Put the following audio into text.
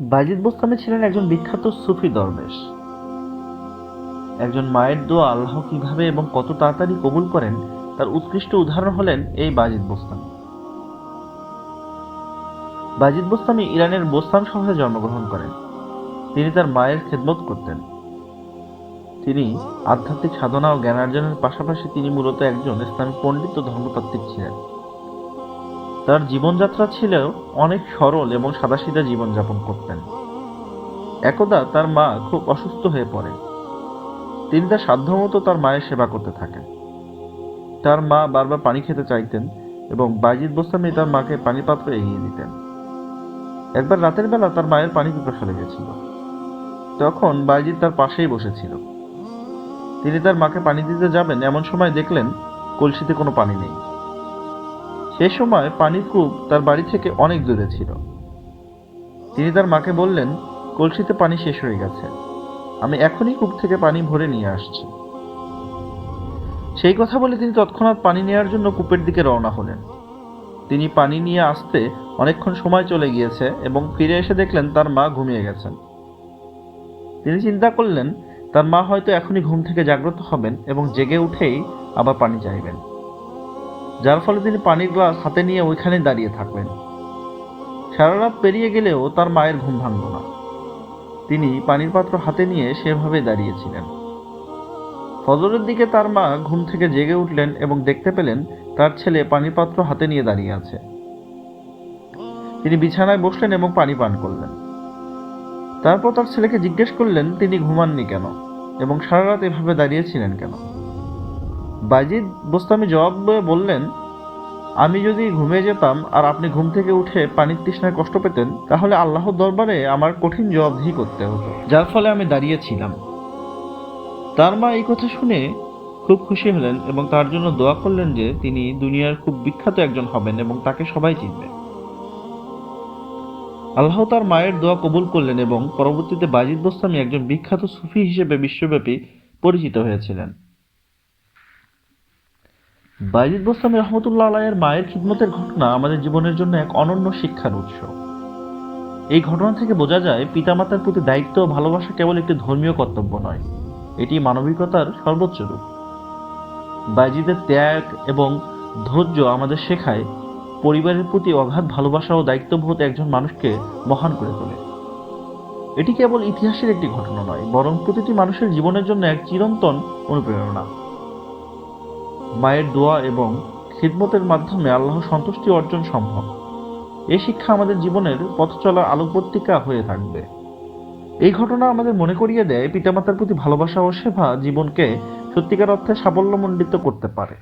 বাইজিদ বোস্তামি ছিলেন একজন বিখ্যাত সুফি দরবেশ। একজন মায়ের দোয়া আল্লাহ কীভাবে এবং কত তাড়াতাড়ি কবুল করেন, তার উৎকৃষ্ট উদাহরণ হলেন এই বাজিদ বোস্তামি। বাজিদ বোস্তামি ইরানের বোস্তান শহরে জন্মগ্রহণ করেন। তিনি তার মায়ের খেদমত করতেন। তিনি আধ্যাত্মিক সাধনা ও জ্ঞানার্জনের পাশাপাশি তিনি মূলত একজন ইসলামিক পণ্ডিত ও ধর্মতাত্ত্বিক ছিলেন। তার জীবনযাত্রা ছিল অনেক সরল এবং সাদাসিধা জীবনযাপন করতেন। একদা তার মা খুব অসুস্থ হয়ে পড়ে। তিনি তার সাধ্যমতো তার মায়ের সেবা করতে থাকেন। তার মা বারবার পানি খেতে চাইতেন এবং বাইজিদ বোস্তামি তার মাকে পানি পাত্র এগিয়ে দিতেন। একবার রাতের বেলা তার মায়ের পানি পিপাসা লেগেছিল। তখন বাইজিদ তার পাশেই বসেছিল। তিনি তার মাকে পানি দিতে যাবেন এমন সময় দেখলেন কলসিতে কোনো পানি নেই। সেই সময় পানির কূপ তার বাড়ি থেকে অনেক দূরে ছিল। তিনি তার মাকে বললেন, কলসিতে পানি শেষ হয়ে গেছে। আমি এখনই কূপ থেকে পানি ভরে নিয়ে আসছি। সেই কথা বলে তিনি তৎক্ষণাৎ পানি নেওয়ার জন্য কূপের দিকে রওনা হলেন। তিনি পানি নিয়ে আসতে অনেকক্ষণ সময় চলে গিয়েছে এবং ফিরে এসে দেখলেন তার মা ঘুমিয়ে গেছেন। তিনি চিন্তা করলেন, তার মা হয়তো এখনই ঘুম থেকে জাগ্রত হবেন এবং জেগে উঠেই আবার পানি চাইবেন। যার ফলে তিনি পানির গ্লাস হাতে নিয়ে ওইখানে দাঁড়িয়ে থাকবেন সারা রাত পেরিয়ে গেলেও তার মায়ের ঘুম ভাঙল না। তিনি পানির পাত্র হাতে নিয়ে সেভাবে দাঁড়িয়েছিলেন। ফজরের দিকে তার মা ঘুম থেকে জেগে উঠলেন এবং দেখতে পেলেন তার ছেলে পানির পাত্র হাতে নিয়ে দাঁড়িয়ে আছে। তিনি বিছানায় বসলেন এবং পানি পান করলেন। তারপর তার ছেলেকে জিজ্ঞেস করলেন, তিনি ঘুমাননি কেন? এবং সারা রাত এভাবে দাঁড়িয়েছিলেন কেন? বাইজিদ বোস্তামি জবাব বললেন, আমি যদি ঘুমিয়ে যেতাম আর আপনি ঘুম থেকে উঠে পানির তৃষ্ণায় কষ্ট পেতেন, তাহলে আল্লাহর দরবারে আমার কঠিন জবাবদিহি করতে হতো। যার ফলে আমি দাঁড়িয়েছিলাম। তার মা এই কথা শুনে খুব খুশি হলেন এবং তার জন্য দোয়া করলেন যে তিনি দুনিয়ার খুব বিখ্যাত একজন হবেন এবং তাকে সবাই চিনবে। আল্লাহ তার মায়ের দোয়া কবুল করলেন এবং পরবর্তীতে বাজিদ বোস্তামি একজন বিখ্যাত সুফি হিসেবে বিশ্বব্যাপী পরিচিত হয়েছিলেন। বাইজিদ বোস্তামি রহমতুল্লাহ আলাইয়ের মায়ের খিদমতের ঘটনা আমাদের জীবনের জন্য এক অনন্য শিক্ষার উৎস। এই ঘটনা থেকে বোঝা যায়, পিতামাতার প্রতি দায়িত্ব ও ভালোবাসা কেবল একটি ধর্মীয় কর্তব্য নয়, এটি মানবিকতার সর্বোচ্চ রূপ। বাইজিদের ত্যাগ এবং ধৈর্য আমাদের শেখায় পরিবারের প্রতি অগাধ ভালোবাসা ও দায়িত্ববোধ একজন মানুষকে মহান করে তোলে। এটি কেবল ইতিহাসের একটি ঘটনা নয়, বরং প্রতিটি মানুষের জীবনের জন্য এক চিরন্তন অনুপ্রেরণা। মায়ের দোয়া এবং খিদমতের মাধ্যমে আল্লাহ সন্তুষ্টি অর্জন সম্ভব। এই শিক্ষা আমাদের জীবনের পথ চলার আলোকবর্তিকা হয়ে থাকবে। এই ঘটনা আমাদের মনে করিয়ে দেয় পিতামাতার প্রতি ভালোবাসা ও সেবা জীবনকে সত্যিকার অর্থে সাফল্যমণ্ডিত করতে পারে।